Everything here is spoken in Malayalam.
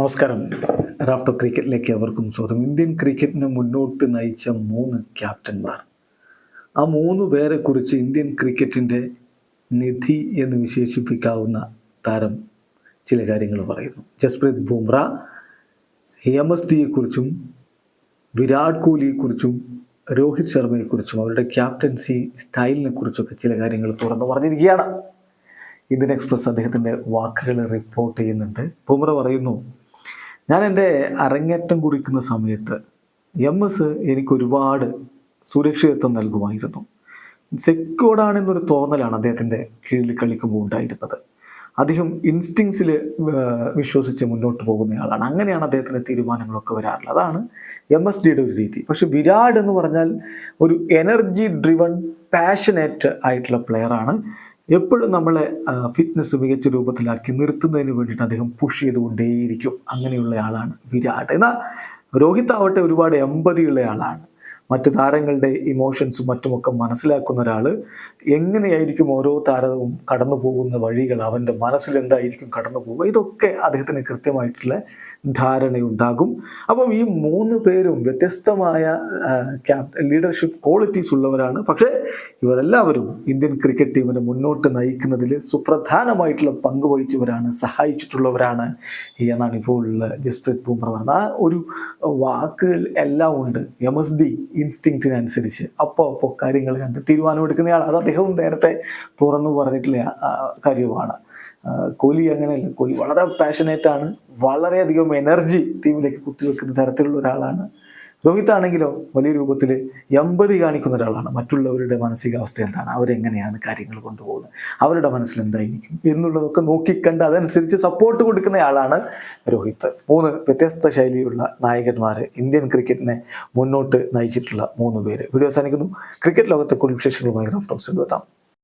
നമസ്കാരം. റാഫ്റ്റോ ക്രിക്കറ്റിലേക്ക് അവർക്കും സ്വാഗതം. ഇന്ത്യൻ ക്രിക്കറ്റിനെ മുന്നോട്ട് നയിച്ച മൂന്ന് ക്യാപ്റ്റന്മാർ. ആ മൂന്ന് പേരെ കുറിച്ച് ഇന്ത്യൻ ക്രിക്കറ്റിന്റെ നിധി എന്ന് വിശേഷിപ്പിക്കാവുന്ന താരം ചില കാര്യങ്ങൾ പറയുന്നു. ജസ്പ്രീത് ബുംറ എം എസ് ഡിയെക്കുറിച്ചും വിരാട് കോഹ്ലിയെക്കുറിച്ചും രോഹിത് ശർമ്മയെക്കുറിച്ചും അവരുടെ ക്യാപ്റ്റൻസി സ്റ്റൈലിനെ കുറിച്ചൊക്കെ ചില കാര്യങ്ങൾ തുറന്നു പറഞ്ഞിരിക്കുകയാണ്. ഇന്ത്യൻ എക്സ്പ്രസ് അദ്ദേഹത്തിന്റെ വാക്കുകൾ റിപ്പോർട്ട് ചെയ്യുന്നുണ്ട്. ബുംറ പറയുന്നു ഞാൻ എന്റെ അരങ്ങേറ്റം കുറിക്കുന്ന സമയത്ത് എം എസ് എനിക്ക് ഒരുപാട് സുരക്ഷിതത്വം നൽകുമായിരുന്നു. സെക്യൂർഡാണെന്നൊരു തോന്നലാണ് അദ്ദേഹത്തിന്റെ കീഴിൽ കളിക്കുമ്പോൾ ഉണ്ടായിരുന്നത്. അദ്ദേഹം ഇൻസ്റ്റിങ്സിൽ വിശ്വസിച്ച് മുന്നോട്ട് പോകുന്നയാളാണ് അങ്ങനെയാണ് അദ്ദേഹത്തിന്റെ തീരുമാനങ്ങളൊക്കെ വരാറുള്ളത്. അതാണ് എം എസ് ഡിയുടെ ഒരു രീതി. പക്ഷെ വിരാട് എന്ന് പറഞ്ഞാൽ ഒരു എനർജി ഡ്രിവൺ പാഷനേറ്റ് ആയിട്ടുള്ള പ്ലെയറാണ് എപ്പോഴും നമ്മളെ ഫിറ്റ്നസ് മികച്ച രൂപത്തിലാക്കി നിർത്തുന്നതിന് വേണ്ടിയിട്ട് അദ്ദേഹം പുഷ് ചെയ്തുകൊണ്ടേയിരിക്കും. അങ്ങനെയുള്ള ആളാണ് വിരാട്. എന്നാൽ രോഹിത് ആവട്ടെ ഒരുപാട് എമ്പതിയുള്ള ആളാണ്. മറ്റു താരങ്ങളുടെ ഇമോഷൻസും മറ്റുമൊക്കെ മനസ്സിലാക്കുന്ന ഒരാൾ എങ്ങനെയായിരിക്കും ഓരോ താരവും കടന്നു പോകുന്ന വഴികൾ അവന്റെ മനസ്സിൽ എന്തായിരിക്കും കടന്നു പോകുക ഇതൊക്കെ അദ്ദേഹത്തിന് കൃത്യമായിട്ടുള്ള ധാരണയുണ്ടാകും. അപ്പം ഈ മൂന്ന് പേരും വ്യത്യസ്തമായ ലീഡർഷിപ്പ് ക്വാളിറ്റീസ് ഉള്ളവരാണ്. പക്ഷേ ഇവരെല്ലാവരും ഇന്ത്യൻ ക്രിക്കറ്റ് ടീമിനെ മുന്നോട്ട് നയിക്കുന്നതിൽ സുപ്രധാനമായിട്ടുള്ള പങ്ക് വഹിച്ചവരാണ് സഹായിച്ചിട്ടുള്ളവരാണ് എന്നാണ് ഇപ്പോൾ ജസ്പ്രീത് ബുംറ പറഞ്ഞത്. ആ ഒരു വാക്കുകൾ എല്ലാം ഉണ്ട്. എം എസ് ഡി ഇൻസ്റ്റിങ്റ്റിനനുസരിച്ച് അപ്പോൾ അപ്പോൾ കാര്യങ്ങൾ കണ്ട് തീരുമാനമെടുക്കുന്നയാൾ അത് അദ്ദേഹവും നേരത്തെ തുറന്നു പറഞ്ഞിട്ടുള്ള കാര്യമാണ് കോഹ്ലി അങ്ങനെയല്ല കോഹ്ലി വളരെ പാഷനേറ്റ് ആണ്. വളരെയധികം എനർജി ടീമിലേക്ക് കുത്തിവെക്കുന്ന തരത്തിലുള്ള ഒരാളാണ്. രോഹിത് ആണെങ്കിലോ വലിയ രൂപത്തിൽ എമ്പതി കാണിക്കുന്ന ഒരാളാണ്. മറ്റുള്ളവരുടെ മാനസികാവസ്ഥ എന്താണ്? അവരെങ്ങനെയാണ് കാര്യങ്ങൾ കൊണ്ടുപോകുന്നത്? അവരുടെ മനസ്സിൽ എന്തായിരിക്കും എന്നുള്ളതൊക്കെ നോക്കിക്കണ്ട് അതനുസരിച്ച് സപ്പോർട്ട് കൊടുക്കുന്നയാളാണ് രോഹിത്. മൂന്ന് വ്യത്യസ്ത ശൈലിയുള്ള നായകന്മാർ ഇന്ത്യൻ ക്രിക്കറ്റിനെ മുന്നോട്ട് നയിച്ചിട്ടുള്ള മൂന്ന് പേര്. വീഡിയോ അവസാനിക്കുന്നു. ക്രിക്കറ്റ് ലോകത്തെ കൂടുതൽ വിശേഷങ്ങളുമായി റഫ് ടോക്സ് എത്താം.